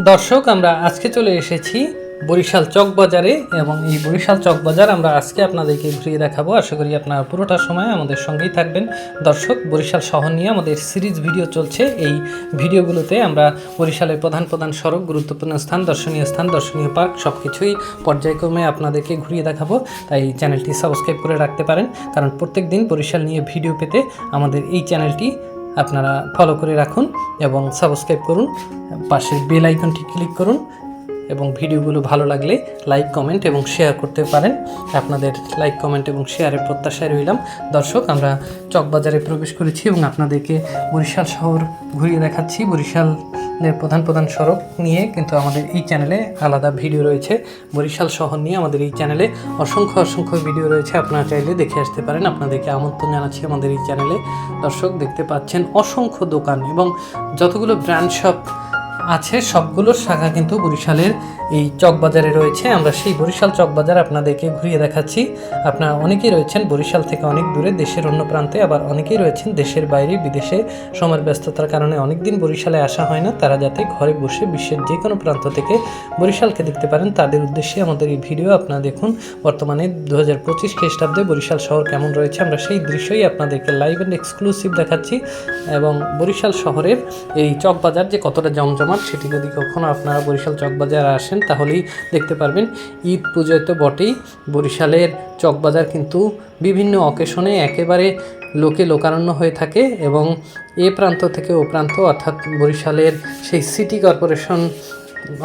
দর্শক, আমরা আজকে চলে এসেছি বরিশাল চক বাজারে এবং এই বরিশাল চক বাজার আমরা আজকে আপনাদেরকে ঘুরিয়ে দেখাবো। আশা করি আপনারা পুরোটা সময় আমাদের সঙ্গেই থাকবেন। দর্শক, বরিশাল শহর নিয়ে আমাদের সিরিজ ভিডিও চলছে। এই ভিডিওগুলোতে আমরা বরিশালের প্রধান প্রধান সড়ক, গুরুত্বপূর্ণ স্থান, দর্শনীয় স্থান, দর্শনীয় পার্ক সব কিছুই পর্যায়ক্রমে আপনাদেরকে ঘুরিয়ে দেখাবো। তাই চ্যানেলটি সাবস্ক্রাইব করে রাখতে পারেন। কারণ প্রত্যেক দিন বরিশাল নিয়ে ভিডিও পেতে আমাদের এই চ্যানেলটি আপনারা ফলো করে রাখুন এবং সাবস্ক্রাইব করুন, পাশের বেল আইকনটি ক্লিক করুন এবং ভিডিওগুলো ভালো লাগলে লাইক কমেন্ট এবং শেয়ার করতে পারেন। আপনাদের লাইক কমেন্ট এবং শেয়ারের প্রত্যাশায় রইলাম। দর্শক, আমরা চকবাজারে প্রবেশ করেছি এবং আপনাদেরকে বরিশাল শহর ঘুরিয়ে দেখাচ্ছি। বরিশালের প্রধান প্রধান সড়ক নিয়ে কিন্তু আমাদের এই চ্যানেলে আলাদা ভিডিও রয়েছে। বরিশাল শহর নিয়ে আমাদের এই চ্যানেলে অসংখ্য অসংখ্য ভিডিও রয়েছে। আপনারা চাইলে দেখে আসতে পারেন, আপনাদেরকে আমন্ত্রণ জানাচ্ছি আমাদের এই চ্যানেলে। দর্শক, দেখতে পাচ্ছেন অসংখ্য দোকান এবং যতগুলো ব্র্যান্ড শপ আছে সবগুলোর শাখা কিন্তু বরিশালের এই চকবাজারে রয়েছে। আমরা সেই বরিশাল চকবাজার আপনাদেরকে ঘুরিয়ে দেখাচ্ছি। আপনারা অনেকেই রয়েছেন বরিশাল থেকে অনেক দূরে, দেশের অন্য প্রান্তে। আবার অনেকেই রয়েছেন দেশের বাইরে, বিদেশে। সময়ের ব্যস্ততার কারণে অনেক দিন বরিশালে আসা হয় না। তারা যাতে ঘরে বসে বিশ্বের যে কোনো প্রান্ত থেকে বরিশালকে দেখতে পারেন, তাদের উদ্দেশ্যে আমাদের এই ভিডিও আপনারা দেখুন। বর্তমানে দু হাজার পঁচিশ খ্রিস্টাব্দে বরিশাল শহর কেমন রয়েছে, আমরা সেই দৃশ্যই আপনাদেরকে লাইভ অ্যান্ড এক্সক্লুসিভ দেখাচ্ছি। এবং বরিশাল শহরের এই চকবাজার যে কতটা জমজমাট সেটি যদি কখনো আপনারা বরিশাল চকবাজার আসেন, তাহলেই দেখতে পারবেন, ঈদ পুজোয় তো বটেই। বরিশালের চকবাজার কিন্তু বিভিন্ন অকেশনে একেবারে লোকে লোকারণ্য হয়ে থাকে এবং এ প্রান্ত থেকে ও প্রান্ত, অর্থাৎ বরিশালের সেই সিটি কর্পোরেশন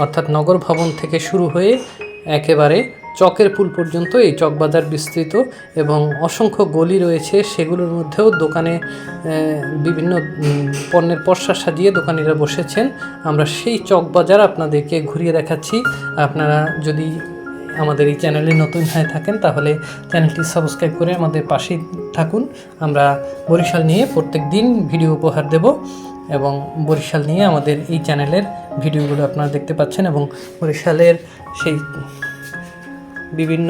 অর্থাৎ নগর ভবন থেকে শুরু হয়ে একেবারে চকের পুল পর্যন্ত এই চকবাজার বিস্তৃত এবং অসংখ্য গলি রয়েছে। সেগুলোর মধ্যেও দোকানে বিভিন্ন পণ্যের পসরা সাজিয়ে দোকানিরা বসেছেন। আমরা সেই চকবাজার আপনাদেরকে ঘুরিয়ে দেখাচ্ছি। আপনারা যদি আমাদের এই চ্যানেলে নতুন হয়ে থাকেন, তাহলে চ্যানেলটি সাবস্ক্রাইব করে আমাদের পাশেই থাকুন। আমরা বরিশাল নিয়ে প্রত্যেক দিন ভিডিও উপহার দেব এবং বরিশাল নিয়ে আমাদের এই চ্যানেলের ভিডিওগুলো আপনারা দেখতে পাচ্ছেন এবং বরিশালের সেই বিভিন্ন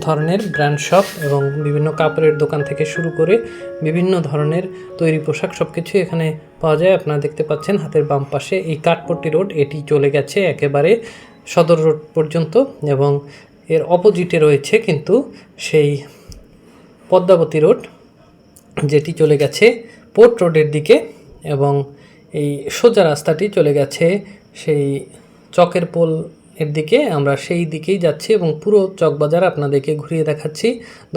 ধরনের ব্র্যান্ড শপ এবং বিভিন্ন কাপড়ের দোকান থেকে শুরু করে বিভিন্ন ধরনের তৈরি পোশাক সব কিছু এখানে পাওয়া যায়। আপনারা দেখতে পাচ্ছেন হাতের বাম পাশে এই কাঠপট্টি রোড, এটি চলে গেছে একেবারে সদর রোড পর্যন্ত এবং এর অপোজিটে রয়েছে কিন্তু সেই পদ্মাবতী রোড, যেটি চলে গেছে পোর্ট রোডের দিকে এবং এই সোজা রাস্তাটি চলে গেছে সেই চকের পোল এর দিকে আমরা সেই দিকেই যাচ্ছি এবং পুরো চকবাজার আপনাদেরকে ঘুরিয়ে দেখাচ্ছি।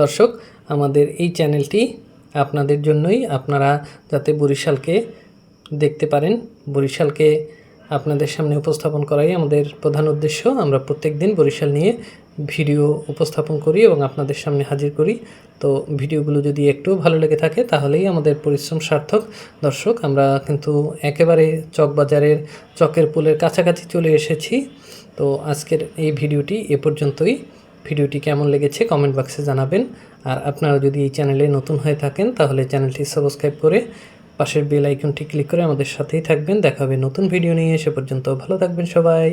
দর্শক, আমাদের এই চ্যানেলটি আপনাদের জন্যই আপনারা যাতে বরিশালকে দেখতে পারেন। বরিশালকে আপনাদের সামনে উপস্থাপন করাই আমাদের প্রধান উদ্দেশ্য। আমরা প্রত্যেক দিন বরিশাল নিয়ে ভিডিও উপস্থাপন করি এবং আপনাদের সামনে হাজির করি। তো ভিডিওগুলো যদি একটু ভালো লেগে থাকে, তাহলেই আমাদের পরিশ্রম সার্থক। দর্শক, আমরা কিন্তু একেবারে চকবাজারের চকের পুলের কাছাকাছি চলে এসেছি। তো আজকের এই ভিডিওটি এ পর্যন্তই। ভিডিওটি কেমন লেগেছে কমেন্ট বক্সে জানাবেন। আর আপনারা যদি এই চ্যানেলে নতুন হয়ে থাকেন, তাহলে চ্যানেলটি সাবস্ক্রাইব করে পাশের বেল আইকনটি ক্লিক করে আমাদের সাথেই থাকবেন। দেখা হবে নতুন ভিডিও নিয়ে। সে পর্যন্ত ভালো থাকবেন সবাই।